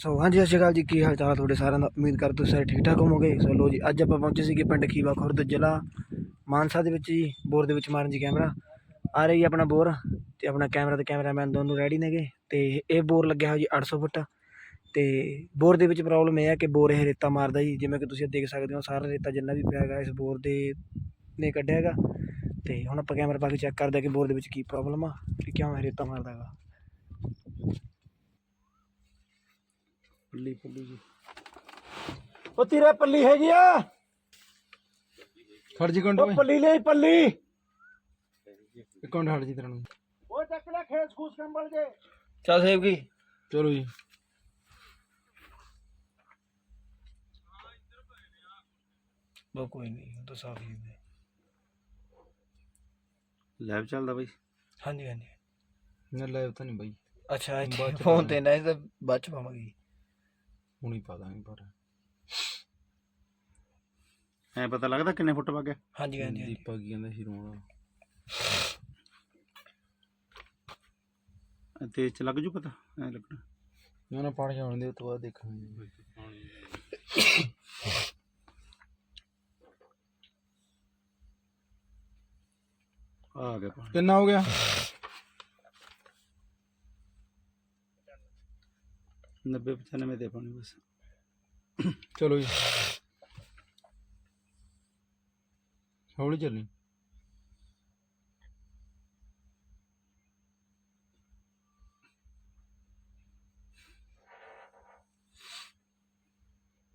ਸੋ ਹਾਂਜੀ, ਸਤਿ ਸ਼੍ਰੀ ਅਕਾਲ ਜੀ। ਕੀ ਹਾਲ ਚਾਲ ਆ ਤੁਹਾਡੇ ਸਾਰਿਆਂ ਦਾ? ਉਮੀਦ ਕਰ ਤੁਸੀਂ ਸਾਰੇ ਠੀਕ ਠਾਕ ਹੋਵੋਗੇ। ਸੋ ਲੋ ਜੀ, ਅੱਜ ਆਪਾਂ ਪਹੁੰਚੇ ਸੀਗੇ ਪਿੰਡ ਖੀਵਾ ਖੁਰਦ ਜ਼ਿਲ੍ਹਾ ਮਾਨਸਾ ਦੇ ਵਿੱਚ ਜੀ, ਬੋਰ ਦੇ ਵਿੱਚ ਮਾਰਨ ਜੀ ਕੈਮਰਾ। ਆ ਰਹੀ ਆਪਣਾ ਬੋਰ ਤੇ ਆਪਣਾ ਕੈਮਰਾ ਤੇ ਕੈਮਰਾਮੈਨ ਦੋਨੋਂ ਰੈਡੀ ਨੇਗੇ ਤੇ ਇਹ ਬੋਰ ਲੱਗਿਆ ਹੋਇਆ ਜੀ 800 ਫੁੱਟ। ਤੇ ਬੋਰ ਦੇ ਵਿੱਚ ਪ੍ਰੋਬਲਮ ਇਹ ਹੈ ਕਿ ਬੋਰ ਇਹ ਰੇਤਾ ਮਾਰਦਾ ਜੀ, ਜਿਵੇਂ ਕਿ ਤੁਸੀਂ ਦੇਖ ਸਕਦੇ ਹੋ, ਸਾਰਾ ਰੇਤਾ ਜਿੰਨਾ ਵੀ ਪਿਆ ਹੈਗਾ ਇਸ ਬੋਰ ਦੇ ਨੇ ਕੱਢਿਆ ਹੈਗਾ। ਤੇ ਹੁਣ ਆਪਾਂ ਕੈਮਰਾ ਪਾ ਕੇ ਚੈੱਕ ਕਰਦੇ ਹਾਂ ਕਿ ਬੋਰ ਦੇ ਵਿੱਚ ਕੀ ਪ੍ਰੋਬਲਮ ਆ ਤੇ ਕਿਉਂ ਇਹ ਰੇਤਾ ਮਾਰਦਾ ਹੈਗਾ। ਪੱਲੀ ਪੱਲੀ ਜੀ। ਉਹ ਤੇਰੇ ਪੱਲੀ ਹੈਗੀ ਆ। ਖੜ ਜੀ ਕੰਡ ਉਹ ਪੱਲੀ ਲਈ ਪੱਲੀ। ਇੱਕ ਮਿੰਟ ਹਟ ਜੀ ਤੇਰਾ ਨੂੰ। ਉਹ ਚੱਕ ਲੈ ਖੇਸ ਖੂਸ ਕੰਬਲ ਜੇ। ਚੱਲ ਸੇਬ ਕੀ? ਚਲੋ ਜੀ। ਬੋ ਕੋਈ ਨਹੀਂ ਉਹ ਤਾਂ ਸਾਫ਼ ਹੀ ਹੈ। ਲੈਬ ਚੱਲਦਾ ਬਈ। ਹਾਂਜੀ ਹਾਂਜੀ। ਨਾ ਲਾਈਵ ਤਾਂ ਨਹੀਂ ਬਾਈ। ਅੱਛਾ ਇੱਥੇ ਚ ਫੋਨ ਤੇ ਨਾ ਇਹ ਤਾਂ ਬਾਅਦ ਚ ਪਾਵਾਂਗੇ। ਹੁਣੀ ਪਾ ਦਾਂਗੇ ਪਰ। ਐ ਪਤਾ ਲੱਗਦਾ ਕਿੰਨੇ ਫੁੱਟ ਵਗ ਗਿਆ? ਹਾਂਜੀ ਹਾਂਜੀ ਹਾਂਜੀ। ਦੀਪਾ ਕੀ ਕਹਿੰਦਾ ਸੀ ਰੋਣਾ ਤੇਜ਼ ਚ ਲੱਗ ਜੂ ਪਤਾ? ਐ ਲੱਗਣਾ। ਨਾ ਨਾ ਪਾਣੀ ਆਉਣ ਦੇ ਉਸ ਤੋਂ ਬਾਅਦ ਦੇਖਾਂਗੇ। ਆ ਗਿਆ ਪਾਣੀ। ਕਿੰਨਾ ਹੋ ਗਿਆ? 90 95 ਦੇ ਪਾਣੀ ਬਸ। ਚਲੋ ਜੀ। ਹੌਲੀ ਚੱਲੀ।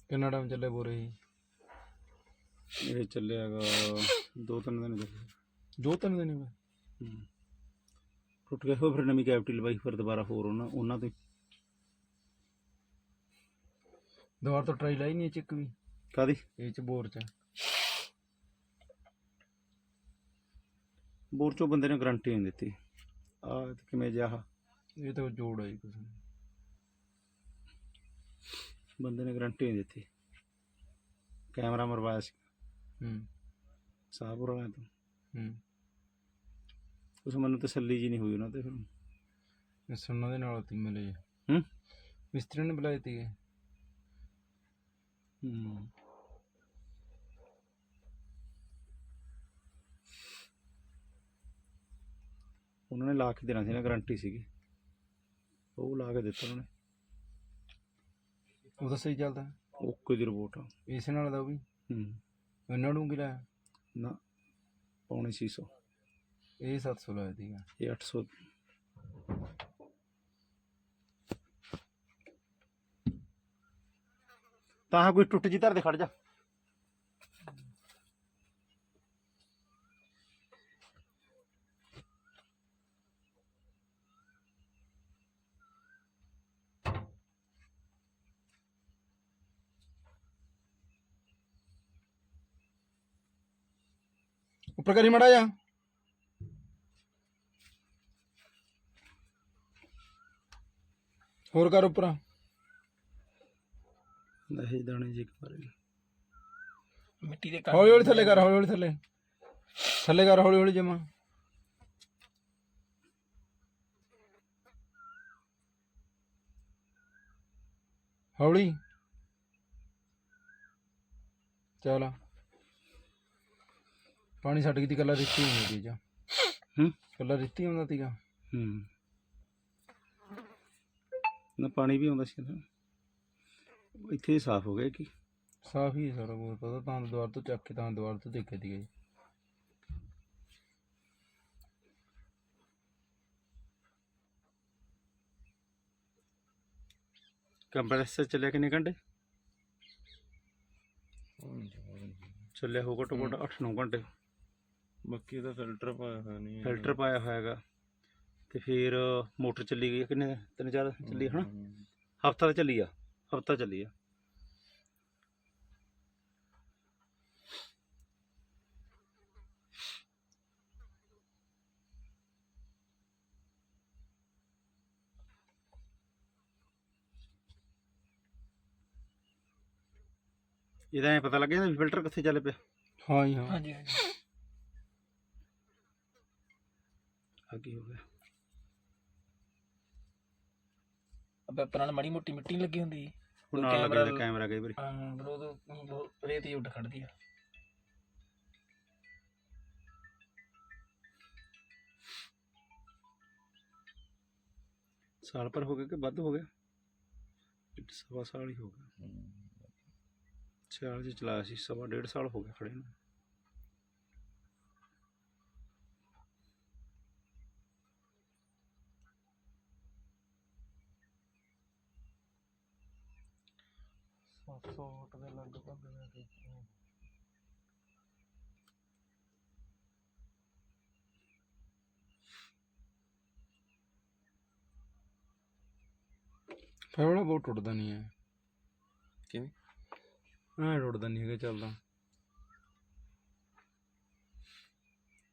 ਕਿੰਨਾ ਟਾਈਮ ਚੱਲੇ ਬੋਰੇ ਜੀ? ਇਹ ਚੱਲਿਆਗਾ ਦੋ ਤਿੰਨ ਦਿਨ ਚੱਲਿਆ ਦੋ ਤਿੰਨ ਦਿਨ ਹੀ ਹੋਏ। ਹੂੰ। ਟੁੱਟ ਗਿਆ ਫਿਰ ਨਵੀਂ ਕੈਵਿਟੀ ਲਵਾਈ ਫਿਰ ਦੁਬਾਰਾ ਹੋਰ ਉਹਨਾਂ ਉਹਨਾਂ ਤੋਂ ਦੁਬਾਰਾ ਤੋਂ ਟਰਾਈ ਲਾਈ ਨਹੀਂ ਚਿੱਕ ਵੀ। ਕਾਦੀ ਇਹ ਚ ਬੋਰ ਚ। ਬੋਰ ਚੋਂ ਬੰਦੇ ਨੇ ਗਾਰੰਟੀ ਨਹੀਂ ਦਿੱਤੀ। ਆ ਕਿਵੇਂ ਜਿਹਾ। ਇਹ ਤਾਂ ਜੋੜ ਆਈ ਕੁਛ। ਬੰਦੇ ਨੇ ਗਾਰੰਟੀ ਨਹੀਂ ਦਿੱਤੀ। ਕੈਮਰਾ ਮਰਵਾਇਆ ਸੀ। ਹੂੰ। ਸਾਹਪੁਰ ਵਾਲਿਆਂ ਤੋਂ। ਹੂੰ। ਉਸ ਮੈਨੂੰ ਤਸੱਲੀ ਜੀ ਨਹੀਂ ਹੋਈ ਉਹਨਾਂ ਤੇ ਫਿਰ। ਸੁਣਨ ਦੇ ਨਾਲ ਤੀ ਮਿਲੇ। ਹੂੰ? ਮਿਸਤਰੀ ਨੇ ਬੁਲਾਏ ਤੀਗੇ ਉਹਨਾਂ ਨੇ ਲਾ ਕੇ ਦੇਣਾ ਸੀ ਨਾ ਗਾਰੰਟੀ ਸੀਗੀ। ਉਹ ਲਾ ਕੇ ਦਿੱਤਾ ਉਹਨਾਂ ਨੇ। ਉਹ ਤਾਂ ਸਹੀ ਚੱਲਦਾ। ਓਕੇ ਦੀ ਰਿਪੋਰਟ ਆ। ਇਸ ਨਾਲ ਦਾ ਉਹ ਵੀ? ਹੂੰ। ਇਹਨਾਂ ਨੂੰ ਕੀ ਲਾਇਆ? ਨਾ ਪੌਣੇ 600 ਇਹ 700 ਲਾਇਆ ਤੀਗਾ ਇਹ 800 ਤਾਂ ਕੋਈ ਟੁੱਟ ਜੀ ਧਰ ਦੇ ਖੜ ਜਾ। ਉੱਪਰ ਕਰੀ ਮੜਾ ਜਾ ਹੋਰ ਕਰ ਉੱਪਰ। ਨਹੀਂ ਦਾਣੇ ਜੀ ਇੱਕ ਵਾਰੀ ਮਿੱਟੀ ਦੇ ਹੌਲੀ ਹੌਲੀ ਥੱਲੇ ਕਰ ਹੌਲੀ ਹੌਲੀ ਥੱਲੇ। ਥੱਲੇ ਕਰ ਹੌਲੀ ਹੌਲੀ ਜਮਾ। ਹੌਲੀ। ਚਲ। ਪਾਣੀ ਛੱਡ ਗਈ ਤੀ ਕੱਲਾ ਰਿੱਤੀ ਹੁੰਦੀ ਜਾ। ਹੂੰ। ਕੱਲਾ ਰਿੱਤੀ ਹੁੰਦਾ ਤੀਗਾ। ਹੂੰ। ਨਾ ਪਾਣੀ ਵੀ ਆਉਂਦਾ ਸੀ ਨਾ। ਇੱਥੇ ਸਾਫ਼ ਹੋ ਗਿਆ ਕੀ? ਸਾਫ਼ ਹੀ ਹੈ ਸਾਰਾ ਕੁਝ ਪਤਾ ਤਾਂ ਦੁਆਰ ਤੋਂ ਚੱਕ ਕੇ ਤਾਂ ਦੁਆਰ ਤੋਂ ਦੇਖੇ ਦੀ ਗਈ ਕੰਪਰੈਸਰ ਚੱਲਿਆ ਕਿੰਨੇ ਘੰਟੇ? ਚੱਲਿਆ ਹੋਊਗਾ ਘੱਟੋ ਘੱਟ 8-9 ਘੰਟੇ। ਬਾਕੀ ਦਾ ਫਿਲਟਰ ਪਾਇਆ ਹੋਇਆ ਨਹੀਂ ਫਿਲਟਰ ਪਾਇਆ ਹੋਇਆ ਹੈਗਾ। ਤੇ ਫਿਰ ਮੋਟਰ ਚੱਲੀ ਗਈ ਹੈ, ਕਿੰਨੇ? ਤਿੰਨ ਚਾਰ ਚੱਲੀ ਹਨਾ ਹਫਤਾ ਤਾਂ ਚੱਲੀ ਆ? ਹਫਤਾ ਚੱਲੀ ਆ। ਇਹਦਾ ਐ ਪਤਾ ਲੱਗ ਜਾਂਦਾ ਵੀ ਫਿਲਟਰ ਕਿੱਥੇ ਚੱਲ ਪਿਆ। ਹਾਂ ਜੀ ਹਾਂ। ਹਾਂਜੀ ਹਾਂਜੀ। ਆ ਕੀ ਹੋ ਗਿਆ। ਪੈਪਰਾਂ ਨਾਲ ਮਾੜੀ ਮੋਟੀ ਮਿੱਟੀ ਨੀ ਲੱਗੀ ਹੁੰਦੀ ਹੁਣ ਉਹ ਨਾਲ ਲੱਗ ਕੈਮਰਾ- ਜਾਂਦਾ ਕੈਮਰਾ ਕਈ ਵਾਰੀ। ਹਾਂ ਪਰ ਉਦੋਂ ਰੇਤ ਹੀ ਉੱਡ ਖੜਦੀ ਆ। ਸਾਲ ਪਰ ਹੋ ਗਿਆ ਕਿ ਵੱਧ ਹੋ ਗਿਆ? ਇੱਕ ਸਵਾ ਸਾਲ ਹੀ ਹੋ ਗਿਆ। ਸਿਆਲ ਚ ਚਲਾਇਆ ਸੀ ਸਵਾ ਡੇਢ ਸਾਲ ਹੋ ਗਿਆ ਖੜੇ ਨੂੰ। ਸੱਤ ਸੌ ਫੁੱਟ ਦੇ ਲਗਭਗ ਲੈ ਕੇ ਫੈਵੜਾ ਬਹੁਤ ਟੁੱਟਦਾ ਨਹੀਂ ਹੈ। ਕਿਵੇਂ? ਐ ਟੁੱਟਦਾ ਨਹੀਂ ਹੈਗਾ ਚੱਲਦਾ।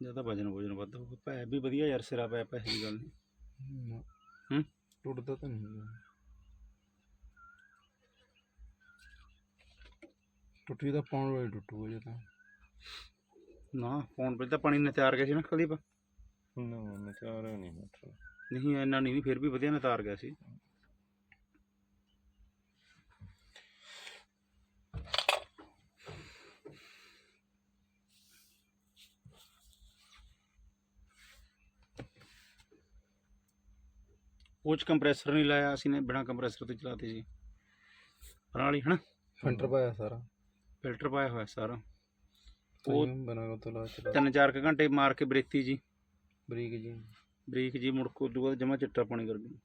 ਜ਼ਿਆਦਾ ਵਜਨ ਵਜਨ ਵੱਧ ਹੋ ਗਿਆ ਪੈ ਵੀ ਵਧੀਆ ਯਾਰ ਸਿਰਾ ਪੈ ਪੈਸੇ ਦੀ ਗੱਲ ਨਹੀਂ। ਨਾ। ਹੂੰ? ਟੁੱਟਦਾ ਤਾਂ ਨਹੀਂ ਹੈਗਾ। ਟੁੱਟੀ ਤਾਂ ਪਾਉਣ ਵਾਲੀ ਟੁੱਟੂਗਾ ਜੇ ਤਾਂ। ਨਾ ਫੋਨ ਪਹਿਲਾਂ ਤਾਂ ਪਾਣੀ ਨੇ ਤਿਆਰ ਗਿਆ ਸੀ ਨਾ ਕਲੀਪ ਨਾ ਨਾ ਚਾਰ ਨਹੀਂ ਮੀਟਰ ਨਹੀਂ ਇੰਨਾ ਨਹੀਂ ਫਿਰ ਵੀ ਵਧੀਆ ਨੇ ਤਾਰ ਗਿਆ ਸੀ। ਉਹ ਚ ਕੰਪਰੈਸਰ ਨਹੀਂ ਲਾਇਆ ਅਸੀਂ ਨੇ ਬਿਨਾ ਕੰਪਰੈਸਰ ਤੋਂ ਚਲਾਤੇ ਸੀ। ਪਰਾਲੀ ਹਨਾ? ਫੈਂਟਰ ਪਾਇਆ ਸਾਰਾ। ਫਿਲਟਰ ਪਾਇਆ ਹੋਇਆ ਸਾਰਾ। ਉਹ ਬਣਾ ਕੇ ਤਲਾ ਚਲਾ ਤਿੰਨ ਚਾਰ ਕੁ ਘੰਟੇ ਮਾਰ ਕੇ ਬਰੇਤੀ ਜੀ। ਬਰੀਕ ਜੀ। ਬਰੀਕ ਜੀ ਮੁੜ ਕੇ ਉਦੋਂ ਬਾਅਦ ਜਮਾ ਚਿੱਟਾ ਪਾਣੀ ਕਰ ਗਈ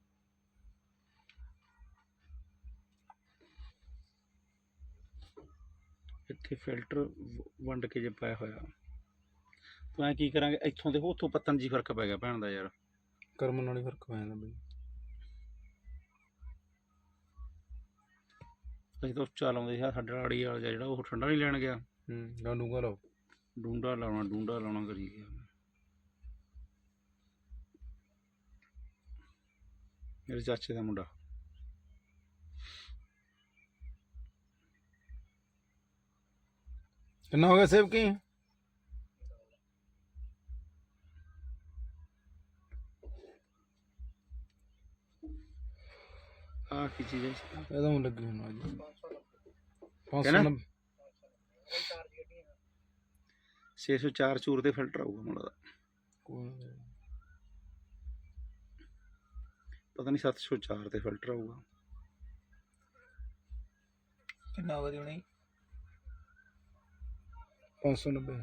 ਇੱਥੇ ਫਿਲਟਰ ਵੰਡ ਕੇ ਜੇ ਪਾਇਆ ਹੋਇਆ। ਤੂੰ ਕੀ ਕਰਾਂਗੇ? ਇੱਥੋਂ ਦੇ ਉੱਥੋਂ ਪੱਤਨ ਜੀ ਫ਼ਰਕ ਪੈ ਗਿਆ ਭੈਣ ਦਾ ਯਾਰ। ਕਰਮ ਨਾਲ ਹੀ ਫ਼ਰਕ ਪੈ ਜਾਂਦਾ ਬਈ। ਅਸੀਂ ਤਾਂ ਉੱਚਾ ਲਾਉਂਦੇ ਸੀ ਸਾਡਾ ਆੜੀ ਵਾਲਾ ਜਿਹਾ ਜਿਹੜਾ ਉਹ ਠੰਡਾ ਨਹੀਂ ਲੈਣ ਗਿਆ। ਹੂੰ ਗਾਂਡੂਗਾ ਲਓ। ਡੂੰਡਾ ਲਾਉਣਾ ਡੂੰਡਾ ਲਾਉਣਾ ਕਰੀ ਗਿਆ ਮੇਰੇ ਚਾਚੇ ਦਾ ਮੁੰਡਾ। ਕਿੰਨਾ ਹੋ ਗਿਆ ਸੇਵ ਆਹ ਕੀ ਚੀਜ਼ ਹੈ ਇਹਦਾ ਹੁਣ ਲੱਗੀ ਹੁਣ ਅੱਜ 500 ਕਿਹੜਾ? ਨੱਬ- 604 ਚੂਰ ਤੇ ਫਿਲਟਰ ਆਊਗਾ ਮੁੰਡਾ ਦਾ। ਪਤਾ ਨਹੀਂ 704 ਤੇ ਫਿਲਟਰ ਆਊਗਾ। ਕਿੰਨਾ ਵਧੀ ਹੋਣੀ? 590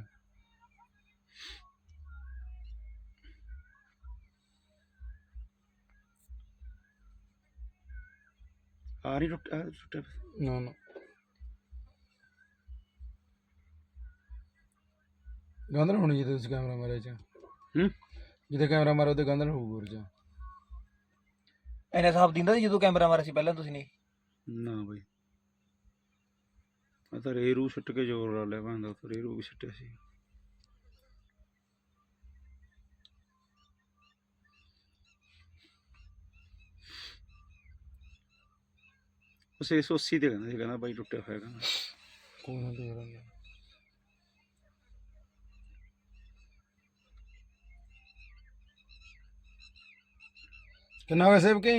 ਆ ਨਹੀਂ ਟੁੱਟ ਆ ਟੁੱਟਿਆ ਨਾ ਨਾ। ਗੰਦਲ ਹੋਣੀ ਜਿੱਦੇ ਤੁਸੀਂ ਕੈਮਰਾ ਮਾਰਿਆ ਚ। ਹੂੰ? ਜਿੱਦੇ ਕੈਮਰਾ ਮਾਰਿਆ ਉਹਦੇ ਗੰਦਲ ਹੋਊਗਾ ਉਰ ਜਾ ਐਨਾ ਸਾਫ਼ ਦਿੰਦਾ ਸੀ ਜਦੋਂ ਕੈਮਰਾ ਮਾਰਿਆ ਸੀ ਪਹਿਲਾਂ ਤੁਸੀਂ ਨਹੀਂ? ਨਾ ਬਈ। ਮੈਂ ਤਾਂ ਰੇਰੂ ਛੱਟ ਕੇ ਜ਼ੋਰ ਲਾ ਲਿਆ ਭਾਂਦਾ ਰੇਰੂ ਵੀ ਛੱਟਿਆ ਸੀ। ਉਹ 680 ਤੇ ਕਹਿੰਦਾ ਸੀ ਕਹਿੰਦਾ ਬਾਈ ਟੁੱਟਿਆ ਹੋਇਆ ਕਹਿੰਦਾ। ਕੋਈ ਨਾ ਦੇਖ ਲਾਂਗੇ ਕਿੰਨਾ ਗਿਆ ਸੇਵ ਕੀ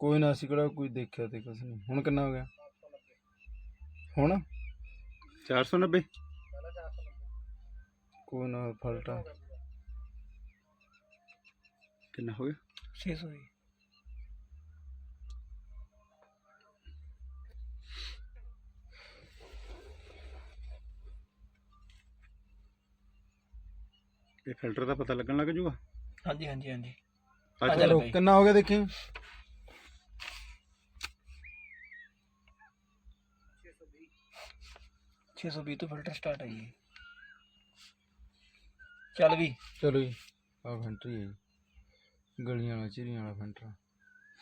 ਕੋਈ ਨਾ ਅਸੀਂ ਕਿਹੜਾ ਕੋਈ ਦੇਖਿਆ ਤੇ ਕੁਛ ਨਹੀਂ। ਹੁਣ ਕਿੰਨਾ ਹੋ ਗਿਆ? ਹੁਣ? 490 ਕੋਈ ਨਾ ਫਲਟਾ। ਕਿੰਨਾ ਹੋ ਗਿਆ? 600 ਦੀ ਇਹ ਫਿਲਟਰ ਦਾ ਪਤਾ ਲੱਗਣ ਲੱਗ ਜੂਗਾ? ਹਾਂਜੀ ਹਾਂਜੀ ਹਾਂਜੀ। ਆ ਚੱਲ। ਕਿੰਨਾ ਹੋ ਗਿਆ ਦੇਖੀ? 620 ਤੋਂ ਫਿਲਟਰ ਸਟਾਰਟ ਹੈ ਜੀ। ਚੱਲ ਵੀ। ਚਲੋ ਜੀ ਆ ਹੈ ਜੀ। ਗਲੀਆਂ ਵਾਲਾ ਚਿਰੀਆਂ ਵਾਲਾ ਫੈਂਟਰ।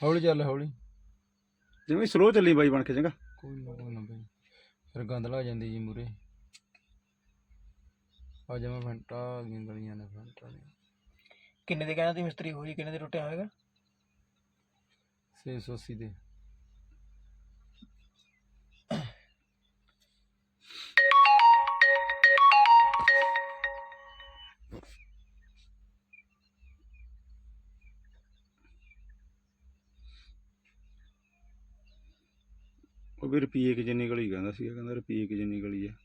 ਹੌਲੀ ਚੱਲ ਹੌਲੀ। ਜਿਵੇਂ ਸਲੋ ਚੱਲੀ ਬਾਈ ਬਣ ਕੇ ਚੰਗਾ। ਕੋਈ ਨਾ ਕੋਈ ਨਾ ਬਈ। ਫਿਰ ਗੰਦ ਲਾ ਜਾਂਦੀ ਜੀ ਮੂਰੇ। ਆ ਜਮਾ ਫੈਂਟਾ ਆ ਗਈਆਂ ਗਲੀਆਂ ਨੇ ਫੈਂਟਾ ਨੇ। ਕਿੰਨੇ ਦੇ ਕਹਿਣਾ ਤੁਸੀਂ ਮਿਸਤਰੀ ਹੋ ਜੀ ਕਿੰਨੇ ਦੇ ਟੁੱਟਿਆ ਹੋਏਗਾ? 680 ਦੇ। ਵੀ ਰੁਪਈਏ ਕਿ ਜਿੰਨੀ ਗਲੀ ਕਹਿੰਦਾ ਸੀਗਾ ਕਹਿੰਦਾ ਰੁਪਈਏ ਕਿ ਜਿੰਨੀ ਗਲੀ ਹੈ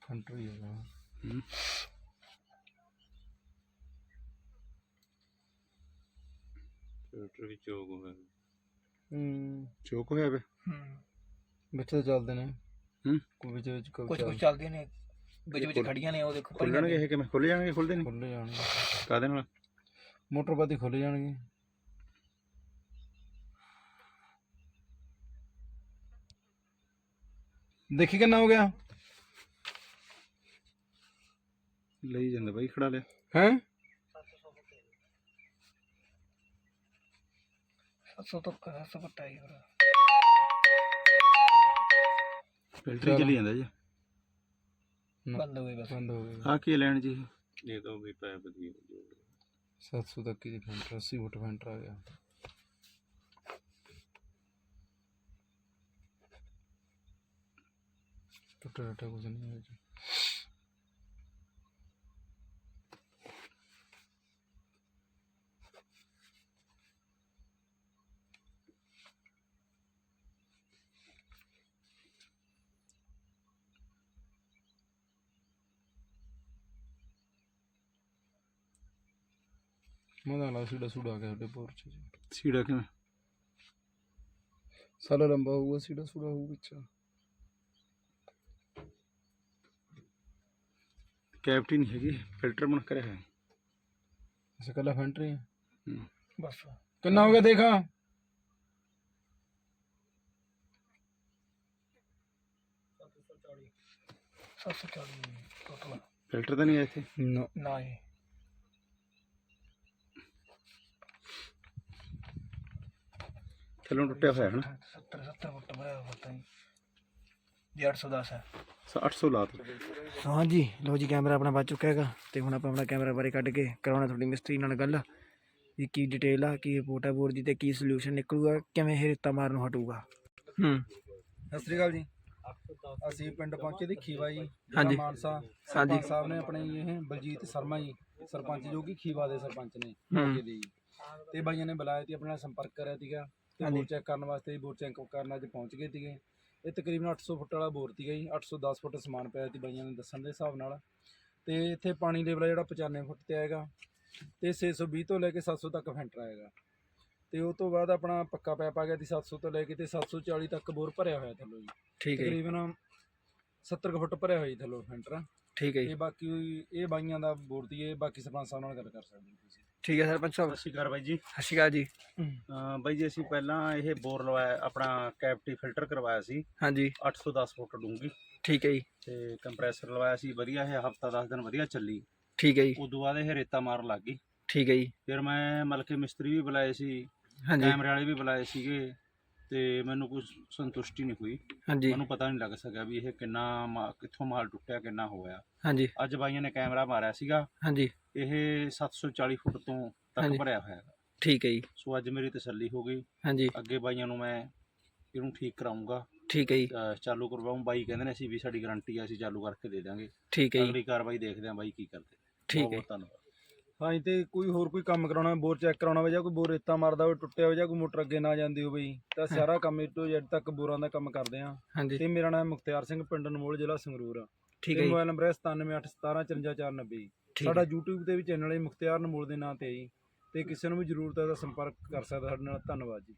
ਫੰਟਰ ਹੀ ਹੈਗਾ। ਹੂੰ। ਟਰੈਕਟਰ ਵੀ ਚੋਕ ਹੋਇਆ ਹੂੰ। ਚੋਕ ਹੋਇਆ ਵੇ? ਵਿੱਚ ਤਾਂ ਚੱਲਦੇ ਨੇ। ਹੂੰ। ਕੋਈ ਵਿੱਚ ਵਿੱਚ ਕੋਈ ਕੁਝ ਕੁਝ ਚੱਲ ਚੱਲਦੀਆਂ ਨੇ। ਵਿੱਚ ਵਿੱਚ ਖੜੀਆਂ ਨੇ ਉਹ ਦੇਖੋ ਖੁੱਲਣਗੇ ਇਹ ਕਿਵੇਂ? ਖੁੱਲ ਜਾਣਗੇ ਖੁੱਲਦੇ ਨਹੀਂ ਖੁੱਲੇ ਜਾਣਗੇ। ਕਾਦੇ ਨਾਲ? ਮੋਟਰਬਾਦੀ ਖੁੱਲ ਜਾਣਗੇ। ਦੇਖੀ ਕਿੰਨਾ ਹੋ ਗਿਆ? ਲਈ ਜਾਂਦਾ ਬਾਈ ਖੜਾ ਲਿਆ। ਹੈ? 700 ਤੋਂ 700 ਘਟਾ ਹੀ ਹੋਰ ਫਿਲਟਰ ਹੀ ਚੱਲੀ ਜਾਂਦਾ ਜੀ। ਬੰਦ ਹੋਏ ਬਸ। ਬੰਦ ਹੋ ਗਿਆ ਆ ਕੀ ਲੈਣ ਜੀ? ਇਹ ਤਾਂ ਵੀ ਪੈਪ ਦੀ 700 ਤੱਕ ਹੀ ਫੈਂਟਰ 80 ਫੁੱਟ ਫੈਂਟਰ ਆ ਗਿਆ। ਟੁੱਟਾ ਟੁੱਟਾ ਕੁਝ ਨਹੀਂ ਹੈ ਜੀ। ਮਦਾ ਲਾ ਸੀੜਾ ਸੂੜਾ ਆ ਗਿਆ ਸਾਡੇ ਪੋਰਚ ਚ। ਸੀੜਾ ਕਿਵੇਂ? ਸਾਲਾ ਲੰਬਾ ਹੋਊਗਾ ਸੀੜਾ ਸੂੜਾ ਹੋਊ ਵਿੱਚ। ਕੈਪਟੀ ਨਹੀਂ ਹੈਗੀ ਫਿਲਟਰ ਬਣ ਕਰਿਆ ਹੈ ਅੱਛਾ ਕੱਲਾ ਫੈਂਟਰ ਹੀ ਹੂੰ। ਬਸ। ਕਿੰਨਾ ਹੋ ਗਿਆ ਦੇਖਾ? 740 ਟੋਟਲ ਫਿਲਟਰ ਤਾਂ ਨਹੀਂ ਹੈ ਇੱਥੇ? ਨਾ। ਨਾ ਇਹ ਥੱਲੋਂ ਟੁੱਟਿਆ ਹੋਇਆ ਹੈ ਨਾ 70 70 ਫੁੱਟ ਬੜਾ ਹੁੰਦਾ ਹੈ। ਜੀ 810 ਹੈ। 800 ਲਾ ਤਾ ਹਾਂਜੀ ਲੋ ਜੀ ਕੈਮਰਾ ਆਪਣਾ ਬਚ ਚੁੱਕਾ ਹੈਗਾ ਤੇ ਹੁਣ ਆਪਾਂ ਆਪਣਾ ਕੈਮਰਾ ਬਾਰੇ ਕੱਢ ਕੇ ਕਰਾਉਣਾ ਤੁਹਾਡੀ ਮਿਸਤਰੀ ਨਾਲ ਗੱਲ ਵੀ ਕੀ ਡਿਟੇਲ ਆ ਕੀ ਰਿਪੋਰਟ ਆ ਬੋਰ ਦੀ ਤੇ ਕੀ ਸੋਲੂਸ਼ਨ ਨਿਕਲੂਗਾ ਕਿਵੇਂ ਇਹ ਰੇਤਾ ਮਾਰਨ ਨੂੰ ਹਟੂਗਾ। ਹੂੰ। ਸਤਿ ਸ੍ਰੀ ਅਕਾਲ ਜੀ। ਅਸੀਂ ਪਿੰਡ ਪਹੁੰਚੇ ਦੀ ਖੀਵਾ ਜੀ ਹਾਂਜੀ। ਮਾਨਸਾ ਹਾਂਜੀ। ਸਾਹਿਬ ਨੇ ਆਪਣੇ ਇਹ ਬਲਜੀਤ ਸ਼ਰਮਾ ਜੀ ਸਰਪੰਚ ਜੋ ਕਿ ਖੀਵਾ ਦੇ ਸਰਪੰਚ ਨੇ ਜੀ। ਤੇ ਬਾਈਆਂ ਨੇ ਬੁਲਾਇਆ ਤੇ ਆਪਣੇ ਸੰਪਰਕ ਕਰਿਆ ਸੀਗਾ। ਤੇ। ਬੋਰ ਚੈੱਕ ਕਰਨ ਵਾਸਤੇ ਬੋਰ ਚੈੱਕ ਕਰਨ ਅੱਜ ਪਹੁੰਚ ਗਏ ਸੀਗੇ। ਇਹ ਤਕਰੀਬਨ 800 ਫੁੱਟ ਵਾਲਾ ਬੋਰ ਸੀਗਾ ਜੀ 810 ਫੁੱਟ ਸਮਾਨ ਪਿਆ ਸੀ ਬਾਈਆਂ ਨੇ ਦੱਸਣ ਦੇ ਹਿਸਾਬ ਨਾਲ। ਤੇ ਇੱਥੇ ਪਾਣੀ ਲੈਵਲ ਆ ਜਿਹੜਾ 95 ਫੁੱਟ ਤੇ ਆਏਗਾ ਤੇ 620 ਤੋਂ ਲੈ ਕੇ 700 ਤੱਕ ਫੈਂਟਰ ਆਏਗਾ। ਤੇ ਉਹ ਤੋਂ ਬਾਅਦ ਆਪਣਾ ਪੱਕਾ ਪੈਪ ਆ ਗਿਆ ਸੀ 700 ਤੋਂ ਲੈ ਕੇ ਤੇ 740 ਤੱਕ ਬੋਰ ਭਰਿਆ ਹੋਇਆ ਥੱਲੋਂ ਜੀ। ਠੀਕ ਹੈ ਤਕਰੀਬਨ 70 ਕੁ ਫੁੱਟ ਭਰਿਆ ਹੋਇਆ ਜੀ ਥੱਲੋਂ ਫੈਂਟਰ। ਠੀਕ ਹੈ ਜੀ। ਇਹ ਬਾਕੀ ਇਹ ਬਾਈਆਂ ਦਾ ਬੋਰ ਦੀ ਇਹ ਬਾਕੀ ਸਰਪੰਚ ਸਾਹਿਬ ਨਾਲ ਗੱਲ ਕਰ ਸਕਦੇ ਹੋ ਤੁਸੀਂ। ਠੀਕ ਹੈ ਸਰਪੰਚ ਸਾਹਿਬ। ਸਤਿ ਸ਼੍ਰੀ ਅਕਾਲ ਬਾਈ ਜੀ। ਸਤਿ ਸ਼੍ਰੀ ਅਕਾਲ ਜੀ। ਅਹ ਬਾਈ ਜੀ ਅਸੀਂ ਪਹਿਲਾਂ ਇਹ ਬੋਰ ਲਵਾਇਆ ਆਪਣਾ ਕੈਪਟੀ ਫਿਲਟਰ ਕਰਵਾਇਆ ਸੀ। ਹਾਂਜੀ। 810 ਫੁੱਟ ਡੂੰਗੀ ਠੀਕ ਹੈ ਜੀ। ਤੇ ਕੰਪਰੈਸਰ ਲਵਾਇਆ ਸੀ ਵਧੀਆ ਇਹ ਹਫਤਾ 10 ਦਿਨ ਵਧੀਆ ਚੱਲੀ। ਠੀਕ ਹੈ ਜੀ। ਉਦੋਂ ਬਾਅਦ ਇਹ ਰੇਤਾ ਮਾਰਨ ਲੱਗ ਗਈ। ਠੀਕ ਹੈ ਜੀ। ਫਿਰ ਮੈਂ ਮਲਕੇ ਮਿਸਤਰੀ ਵੀ ਬੁਲਾਏ ਸੀ ਹਾਂਜੀ। ਕੈਮਰੇ ਵਾਲੇ ਵੀ ਬੁਲਾਏ ਸੀਗੇ ਤੇ ਮੈਨੂੰ ਕੁਝ ਸੰਤੁਸ਼ਟੀ ਨਹੀਂ ਹੋਈ। ਹਾਂਜੀ। ਮੈਨੂੰ ਪਤਾ ਨਹੀਂ ਲੱਗ ਸਕਿਆ ਵੀ ਇਹ ਕਿੰਨਾ ਮਾ- ਕਿੱਥੋਂ ਮਾਲ ਟੁੱਟਿਆ ਕਿੰਨਾ ਹੋਇਆ। ਹਾਂਜੀ। ਅੱਜ ਬਾਈਆਂ ਨੇ ਕੈਮਰਾ ਮਾਰਿਆ ਸੀਗਾ। ਹਾਂਜੀ। ਇਹ 740 ਫੁੱਟ ਤੋਂ ਹਾਂਜੀ। ਤੱਕ ਭਰਿਆ ਹੋਇਆ ਹੈ ਠੀਕ ਹੈ ਜੀ। ਸੋ ਅੱਜ ਮੇਰੀ ਤਸੱਲੀ ਹੋ ਗਈ। ਹਾਂਜੀ। ਅੱਗੇ ਬਾਈਆਂ ਨੂੰ ਮੈਂ ਇਹਨੂੰ ਠੀਕ ਕਰਾਉਂਗਾ ਠੀਕ ਹੈ ਜੀ। ਅਹ ਚਾਲੂ ਕਰਵਾਉਂ ਬਾਈ ਕਹਿੰਦੇ ਨੇ ਅਸੀਂ ਵੀ ਸਾਡੀ ਗਾਰੰਟੀ ਆ ਅਸੀਂ ਚਾਲੂ ਕਰਕੇ ਦੇ ਦਾਂਗੇ ਠੀਕ ਹੈ ਜੀ। ਅਗਲੀ ਕਾਰਵਾਈ ਦੇਖਦੇ ਆਂ ਬਾਈ ਕੀ ਕਰਦੇ ਠੀਕ ਬਹੁਤ ਹੈ। ਬਹੁਤ ਧੰਨਵਾਦ। ਹਾਂਜੀ ਤੇ ਕੋਈ ਹੋਰ ਕੋਈ ਕੰਮ ਕਰਾਉਣਾ ਬੋਰ ਚੈੱਕ ਕਰਾਉਣਾ ਹੋਵੇ ਜਾਂ ਕੋਈ ਬੋਰ ਰੇਤਾ ਮਾਰਦਾ ਹੋਵੇ ਟੁੱਟਿਆ ਹੋਵੇ ਜਾਂ ਕੋਈ ਮੋਟਰ ਅੱਗੇ ਨਾ ਜਾਂਦੀ ਹੋਵੇ ਜੀ, ਤਾਂ ਸਾਰਾ ਕੰਮ ਏ ਟੂ ਜ਼ੈਡ ਤੱਕ ਬੋਰਾਂ ਦਾ ਕੰਮ ਕਰਦੇ ਆ ਹਾਂਜੀ। ਤੇ ਮੇਰਾ ਨਾਮ ਮੁਖਤਿਆਰ ਸਿੰਘ ਪਿੰਡ ਨਮੋਲ ਜ਼ਿਲ੍ਹਾ ਸੰਗਰੂਰ ਆ। ਠੀਕ ਤੇ ਹੈ ਜੀ। ਮੋਬਾਈਲ ਨੰਬਰ ਹੈ 9781175490 ਠੀਕ ਸਾਡਾ YouTube ਤੇ ਵੀ ਚੈਨਲ ਹੈ ਮੁਖਤਿਆਰ ਨਮੋਲ ਦੇ ਨਾਂ ਤੇ ਹੈ ਜੀ। ਤੇ ਕਿਸੇ ਨੂੰ ਵੀ ਜ਼ਰੂਰਤ ਹੈ ਤਾਂ ਸੰਪਰਕ ਕਰ ਸਕਦਾ ਸਾਡੇ ਨਾਲ। ਧੰਨਵਾਦ ਜੀ।